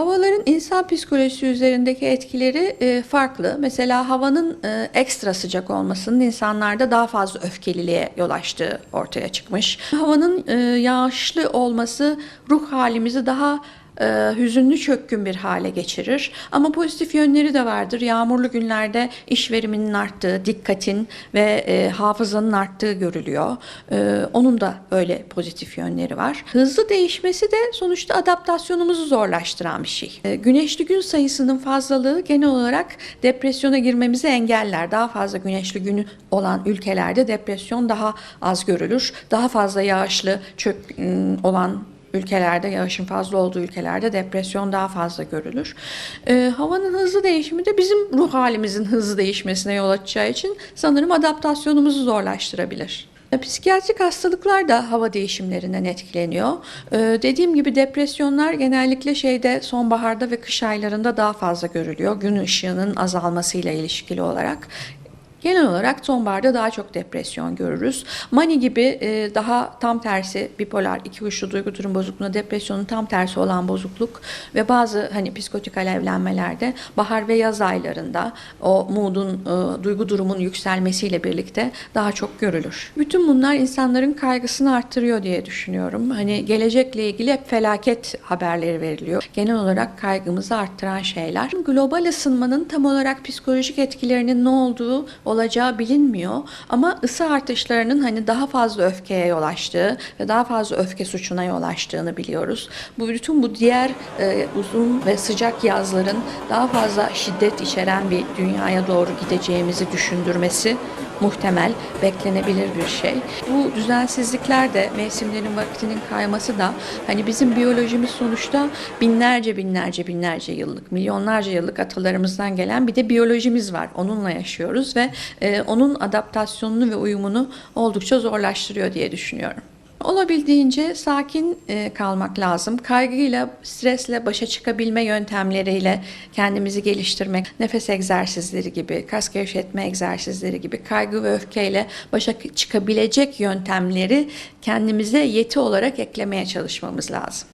Havaların insan psikolojisi üzerindeki etkileri e, farklı. Mesela havanın e, ekstra sıcak olmasının insanlarda daha fazla öfkeliliğe yol açtığı ortaya çıkmış. Havanın e, yağışlı olması ruh halimizi daha e, hüzünlü çökkün bir hale geçirir. Ama pozitif yönleri de vardır. Yağmurlu günlerde iş veriminin arttığı, dikkatin ve e, hafızanın arttığı görülüyor. E, onun da öyle pozitif yönleri var. Hızlı değişmesi de sonuçta adaptasyonumuzu zorlaştıran bir şey. E, güneşli gün sayısının fazlalığı genel olarak depresyona girmemizi engeller. Daha fazla güneşli günü olan ülkelerde depresyon daha az görülür. Daha fazla yağışlı çöp ım, olan ülkelerde, yağışın fazla olduğu ülkelerde depresyon daha fazla görülür. Ee, havanın hızlı değişimi de bizim ruh halimizin hızlı değişmesine yol açacağı için sanırım adaptasyonumuzu zorlaştırabilir. E, Psikiyatrik hastalıklar da hava değişimlerinden etkileniyor. Ee, dediğim gibi depresyonlar genellikle şeyde sonbaharda ve kış aylarında daha fazla görülüyor. Gün ışığının azalmasıyla ilişkili olarak. Genel olarak sonbaharda daha çok depresyon görürüz. Mani gibi e, daha tam tersi bipolar, iki uçlu duygu durum bozukluğunda depresyonun tam tersi olan bozukluk ve bazı hani psikotik alevlenmelerde bahar ve yaz aylarında o mood'un, e, duygu durumun yükselmesiyle birlikte daha çok görülür. Bütün bunlar insanların kaygısını arttırıyor diye düşünüyorum. Hani gelecekle ilgili hep felaket haberleri veriliyor. Genel olarak kaygımızı arttıran şeyler. Global ısınmanın tam olarak psikolojik etkilerinin ne olduğu olacağı bilinmiyor ama ısı artışlarının hani daha fazla öfkeye yol açtığı ve daha fazla öfke suçuna yol açtığını biliyoruz. Bu bütün bu diğer e, uzun ve sıcak yazların daha fazla şiddet içeren bir dünyaya doğru gideceğimizi düşündürmesi muhtemel, beklenebilir bir şey. Bu düzensizlikler de mevsimlerin vaktinin kayması da hani bizim biyolojimiz sonuçta binlerce binlerce binlerce yıllık, milyonlarca yıllık atalarımızdan gelen bir de biyolojimiz var. Onunla yaşıyoruz ve e, onun adaptasyonunu ve uyumunu oldukça zorlaştırıyor diye düşünüyorum. Olabildiğince sakin e, kalmak lazım. Kaygıyla, stresle başa çıkabilme yöntemleriyle kendimizi geliştirmek, nefes egzersizleri gibi, kas gevşetme egzersizleri gibi kaygı ve öfkeyle başa çıkabilecek yöntemleri kendimize yeti olarak eklemeye çalışmamız lazım.